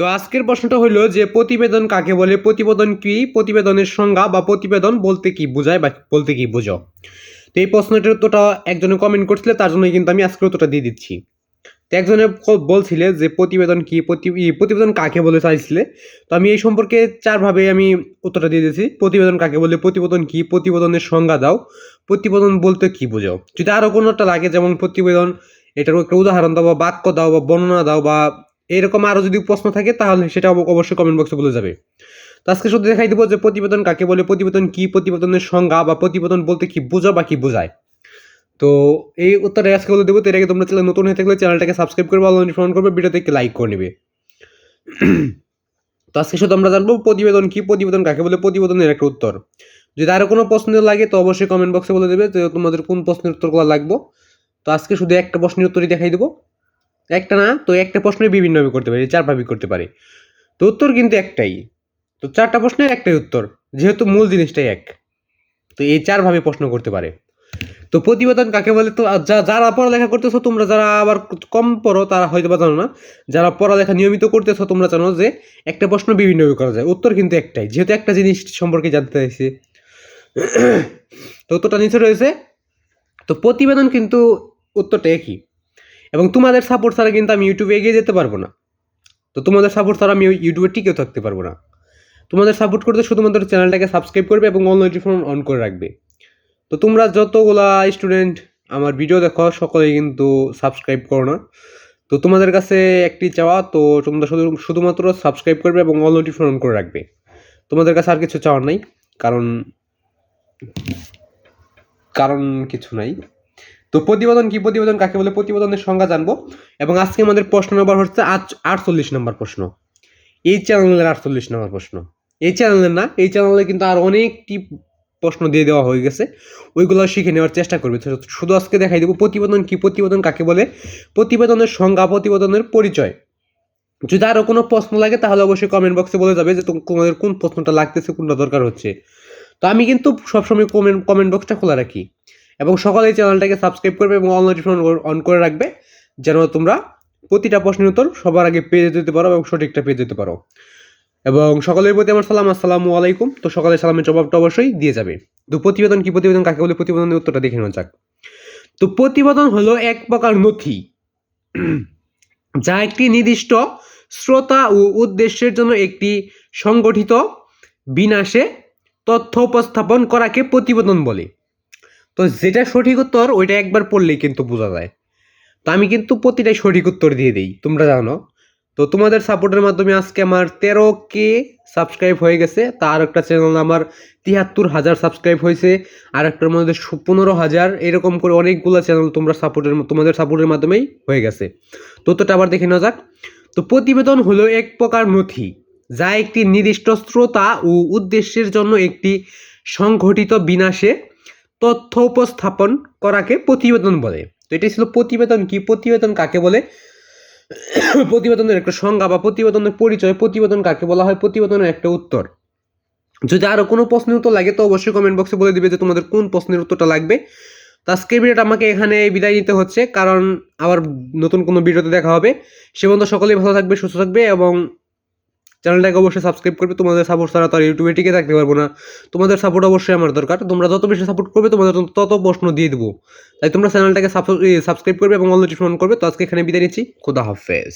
তো আজকের প্রশ্নটা হলো যে প্রতিবেদন কাকে বলে? প্রতিবেদন কি? প্রতিবেদনের সংজ্ঞা বা প্রতিবেদন বলতে কি বোঝায় বা বলতে কি বোঝো? তো এই প্রশ্নটার উত্তরটা একজনে কমেন্ট করছিলে, তার জন্যই কিন্তু আমি আজকের উত্তরটা দিয়ে দিচ্ছি। তো একজনে বলছিলে যে প্রতিবেদন কি? প্রতি- প্রতিবেদন কাকে বলে চাইছিলে? তো আমি এই সম্পর্কে চারভাবে আমি উত্তরটা দিয়ে দিয়েছি। প্রতিবেদন কাকে বলে? প্রতিবেদন কি? প্রতিবেদনের সংজ্ঞা দাও। প্রতিবেদন বলতে কি বোঝো? যদি আরও কোনোটা লাগে, যেমন প্রতিবেদন, এটার একটা উদাহরণ দাও বা বাক্য দাও বা বর্ণনা দাও বা এরকম আরও যদি প্রশ্ন থাকে, তাহলে সেটা অবশ্যই কমেন্ট বক্সে বলে যাবে। তো আজকে শুধু দেখাই দেবো যে প্রতিবেদন কাকে বলে, প্রতিবেদন কি, প্রতিবেদনের সংজ্ঞা বা প্রতিবেদন বলতে কি বোঝা বা কি বোঝায়। তো এই উত্তরে আজকে বলে দেবো, তো এর আগে তোমরা চ্যানেল নতুন হয়ে থাকলে চ্যানেলটাকে সাবস্ক্রাইব করবে, অল নোটিফিকেশন করবে, ভিডিওতে একটি লাইক করে নেবে। তো আজকে শুধু আমরা জানব প্রতিবেদন কি, প্রতিবেদন কাকে বলে, প্রতিবেদনের একটা উত্তর। যদি আরও কোনো প্রশ্ন লাগে, তো অবশ্যই কমেন্ট বক্সে বলে দেবে যে তোমাদের কোন প্রশ্নের উত্তরগুলো লাগবে। তো আজকে শুধু একটা প্রশ্নের উত্তরই দেখাই দেবো। একটা না, তো একটা প্রশ্নের বিভিন্নভাবে করতে পারি চারভাবে করতে পারি। তো উত্তর কিন্তু একটাই। তো চারটা প্রশ্নের একটাই উত্তর, যেহেতু মূল জিনিসটাই এক। তো এই চারভাবে প্রশ্ন করতে পারে। তো প্রতিবেদন কাকে বলে? তো যারা পড়ালেখা করতেছো, তোমরা যারা আবার কম পড়ো, তারা হয়তো বা জানো না। যারা পড়ালেখা নিয়মিত করতেছো, তোমরা জানো যে একটা প্রশ্ন বিভিন্নভাবে করা যায়। উত্তর কিন্তু একটাই, যেহেতু একটা জিনিস সম্পর্কে জানতে চাইছি। তো উত্তরটা নিচে রয়েছে। তো প্রতিবেদন কিন্তু উত্তরটা একই। এবং তোমাদের সাপোর্ট ছাড়া কিন্তু আমি ইউটিউবে এগিয়ে যেতে পারব না। তো তোমাদের সাপোর্ট ছাড়া আমি ইউটিউবে টিকেও থাকতে পারব না। তোমাদের সাপোর্ট করতে শুধুমাত্র চ্যানেলটাকে সাবস্ক্রাইব করবে এবং অল নোটিফিকেশন অন করে রাখবে। তো তোমরা যতগুলা স্টুডেন্ট আমার ভিডিও দেখো সকলেই কিন্তু সাবস্ক্রাইব করো না। তো তোমাদের কাছে একটি চাওয়া, তো তোমরা শুধু, শুধুমাত্র সাবস্ক্রাইব করবে এবং অল নোটিফিকেশন অন করে রাখবে। তোমাদের কাছে আর কিছু চাওয়ার নাই, কারণ কারণ কিছু নাই। তো প্রতিবেদন কি প্রতিবেদন কাকে বলে? প্রতিবেদনের সংজ্ঞা জানব। এবং আজকে আমাদের প্রশ্ন নম্বর হচ্ছে আট- আটচল্লিশ নম্বর প্রশ্ন। এই চ্যানেলের আটচল্লিশ নম্বর প্রশ্ন। এই চ্যানেলের না, এই চ্যানেলে কিন্তু আর অনেকটি প্রশ্ন দিয়ে দেওয়া হয়ে গেছে। ওইগুলো শিখে নেওয়ার চেষ্টা করবে। শুধু আজকে দেখাই দেবো, প্রতিবেদন কি প্রতিবেদন কাকে বলে? প্রতিবেদনের সংজ্ঞা, প্রতিবেদনের পরিচয়। যদি আরও কোনো প্রশ্ন লাগে, তাহলে অবশ্যই কমেন্ট বক্সে বলে যাবে যে তোমাদের কোন প্রশ্নটা লাগতেছে, কোনটা দরকার হচ্ছে। তো আমি কিন্তু সবসময় কমেন্ট কমেন্ট বক্সটা খোলা রাখি। এবং সকলেই চ্যানেলটাকে সাবস্ক্রাইব করবে এবং অল নোটিফিকেশন অন করে রাখবে, যেন তোমরা প্রতিটা প্রশ্নের উত্তর সবার আগে পেয়ে যেতে পারো এবং সঠিকটা পেয়ে যেতে পারো। এবং সকলের প্রতি আমার সালাম, আসসালামু আলাইকুম। তো সকলের সালামের জবাবটা অবশ্যই দিয়ে যাবে। তো প্রতিবেদন কি প্রতিবেদন, কাকে বলে প্রতিবেদনের উত্তরটা দেখে নেওয়া যাক। তো প্রতিবেদন হলো এক প্রকার নথি, যা একটি নির্দিষ্ট শ্রোতা ও উদ্দেশ্যের জন্য একটি সংগঠিত বিনাশে তথ্য উপস্থাপন করাকে প্রতিবেদন বলে। তো যেটা সঠিক উত্তর, ওইটা একবার পড়লেই কিন্তু বোঝা যায়। তো আমি কিন্তু প্রতিটাই সঠিক উত্তর দিয়ে দিই, তোমরা জানো। তো তোমাদের সাপোর্টের মাধ্যমে আজকে আমার তেরো কে সাবস্ক্রাইব হয়ে গেছে তার একটা চ্যানেল আমার তিয়াত্তর হাজার সাবস্ক্রাইব হয়েছে আর একটার মধ্যে পনেরো হাজার, এরকম করে অনেকগুলো চ্যানেল তোমরা সাপোর্টের তোমাদের সাপোর্টের মাধ্যমেই হয়ে গেছে। তো তোটা আবার দেখে নেওয়া যাক। তো প্রতিবেদন হলো এক প্রকার নথি, যা একটি নির্দিষ্ট শ্রোতা ও উদ্দেশ্যের জন্য একটি সংঘটিত বিনাশে তথ্য উপস্থাপন করাকে প্রতিবেদন বলে। তো এটাই ছিল প্রতিবেদন কি? প্রতিবেদন কাকে বলে? প্রতিবেদনের একটা সংজ্ঞা বা প্রতিবেদনের পরিচয়, প্রতিবেদন কাকে বলা হয়? প্রতিবেদনের একটা উত্তর। যদি আরও কোনো প্রশ্নের উত্তর লাগে তো অবশ্যই কমেন্ট বক্সে বলে দিবে যে তোমাদের কোন প্রশ্নের উত্তরটা লাগবে। তো আজকের ভিডিওটা আমাকে এখানে বিদায় নিতে হচ্ছে, কারণ আবার নতুন কোনো ভিডিওতে দেখা হবে। সে পর্যন্ত সকলেই ভালো থাকবে, সুস্থ থাকবে এবং চ্যানেলটাকে অবশ্যই সাবস্ক্রাইব করবে। তোমাদের সাপোর্ট ছাড়া তার ইউটিউবে টিকে থাকতে পারব না। তোমাদের সাপোর্ট অবশ্যই আমার দরকার। তোমরা যত বেশি সাপোর্ট করবে, তোমাদের তত প্রশ্ন দিয়ে দেবো। তাই তোমরা চ্যানেলটাকে সাবস্ক্রাইব করবে এবং অল নোটিফিকেশন করবে। তো আজকে এখানে বিদায় নিচ্ছি। খুদা হাফেজ।